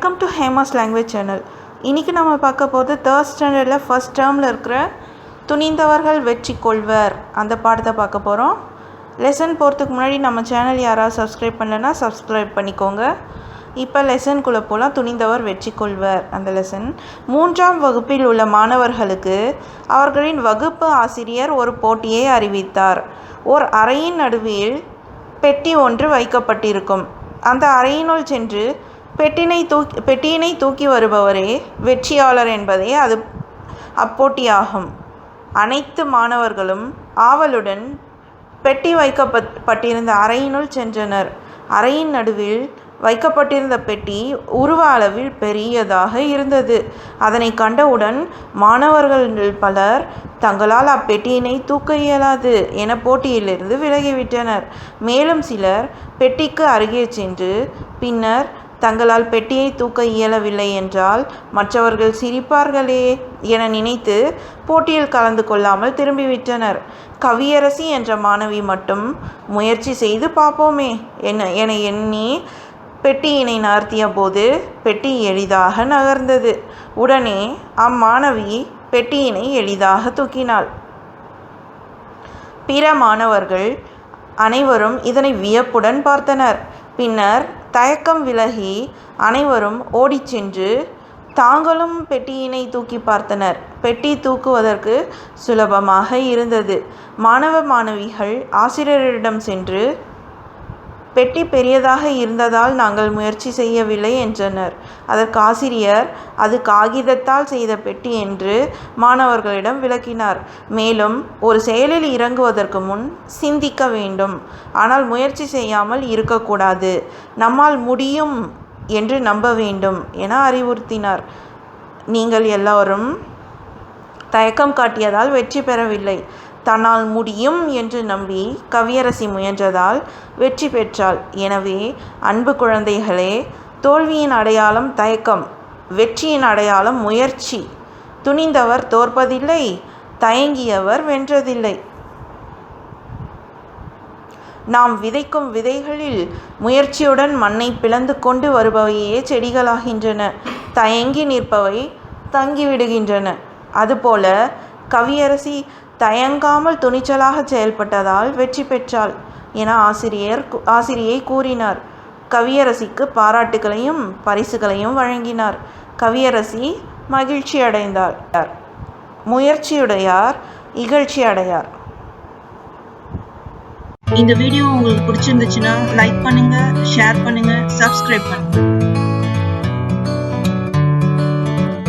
Welcome to Hema's language channel இன்றைக்கி நம்ம பார்க்க போகிறது தேர்ட் ஸ்டாண்டர்டில் ஃபஸ்ட் டேர்மில் இருக்கிற துணிந்தவர்கள் வெற்றி கொள்வர் அந்த பாடத்தை பார்க்க போகிறோம் லெசன் போகிறதுக்கு முன்னாடி நம்ம சேனல் யாராவது சப்ஸ்கிரைப் பண்ணலைன்னா சப்ஸ்கிரைப் பண்ணிக்கோங்க. இப்போ லெசனுக்குள்ளே போகலாம் துணிந்தவர் வெற்றி கொள்வர் அந்த லெசன் மூன்றாம் வகுப்பில் உள்ள மாணவர்களுக்கு அவர்களின் வகுப்பு ஆசிரியர் ஒரு போட்டியை அறிவித்தார். ஓர் அறையின் நடுவில் பெட்டி ஒன்று வைக்கப்பட்டிருக்கும். அந்த அறையினுள் சென்று பெட்டினை தூக்கி பெட்டியினை தூக்கி வருபவரே வெற்றியாளர் என்பதே அது அப்போட்டியாகும். அனைத்து மாணவர்களும் ஆவலுடன் பெட்டி வைக்கப்பட் பட்டிருந்த அறையினுள் சென்றனர். அறையின் நடுவில் வைக்கப்பட்டிருந்த பெட்டி உருவ அளவில் பெரியதாக இருந்தது. அதனை கண்டவுடன் மாணவர்கள் பலர் தங்களால் அப்பெட்டியினை தூக்க இயலாது என போட்டியிலிருந்து விலகிவிட்டனர். மேலும் சிலர் பெட்டிக்கு அருகே சென்று பின்னர் தங்களால் பெட்டியை தூக்க இயலவில்லை என்றால் மற்றவர்கள் சிரிப்பார்களே என நினைத்து போட்டியில் கலந்து கொள்ளாமல் திரும்பிவிட்டனர். கவியரசி என்ற மாணவி மட்டும் முயற்சி செய்து பார்ப்போமே என என எண்ணி பெட்டியினை நகர்த்திய போது பெட்டி எளிதாக நகர்ந்தது. உடனே அம்மாணவி பெட்டியினை எளிதாக தூக்கினாள். பிற மாணவர்கள் அனைவரும் இதனை வியப்புடன் பார்த்தனர். பின்னர் தயக்கம் விலகி அனைவரும் ஓடிச் சென்று தாங்களும் பெட்டியினை தூக்கி பார்த்தனர். பெட்டி தூக்குவதற்கு சுலபமாக இருந்தது. மாணவ மாணவிகள் ஆசிரியரிடம் சென்று பெட்டி பெரியதாக இருந்ததால் நாங்கள் முயற்சி செய்யவில்லை என்றனர். அதற்கு ஆசிரியர் அது காகிதத்தால் செய்த பெட்டி என்று மாணவர்களிடம் விளக்கினார். மேலும் ஒரு செயலில் இறங்குவதற்கு முன் சிந்திக்க வேண்டும். ஆனால் முயற்சி செய்யாமல் இருக்கக்கூடாது. நம்மால் முடியும் என்று நம்ப வேண்டும் என அறிவுறுத்தினார். நீங்கள் எல்லோரும் தயக்கம் காட்டியதால் வெற்றி பெறவில்லை. தன்னால் முடியும் என்று நம்பி கவியரசி முயன்றதால் வெற்றி பெற்றாள். எனவே அன்பு குழந்தைகளே தோல்வியின் அடையாளம் தயக்கம் வெற்றியின் அடையாளம் முயற்சி. துணிந்தவர் தோற்பதில்லை தயங்கியவர் வென்றதில்லை. நாம் விதைக்கும் விதைகளில் முயற்சியுடன் மண்ணை பிளந்து கொண்டு வருபவையே செடிகளாகின்றன. தயங்கி நிற்பவை தங்கிவிடுகின்றன. அதுபோல கவியரசி தயங்காமல் துணிச்சலாக செயல்பட்டதால் வெற்றி பெற்றாள் என ஆசிரியர் ஆசிரியை கூறினார். கவியரசிக்கு பாராட்டுகளையும் பரிசுகளையும் வழங்கினார். கவியரசி மகிழ்ச்சி அடைந்தார். முயற்சியுடையார் இகழ்ச்சி அடையார். இந்த வீடியோ உங்களுக்கு பிடிச்சிருந்துச்சுன்னா லைக் பண்ணுங்க ஷேர் பண்ணுங்க சப்ஸ்கிரைப் பண்ணுங்க.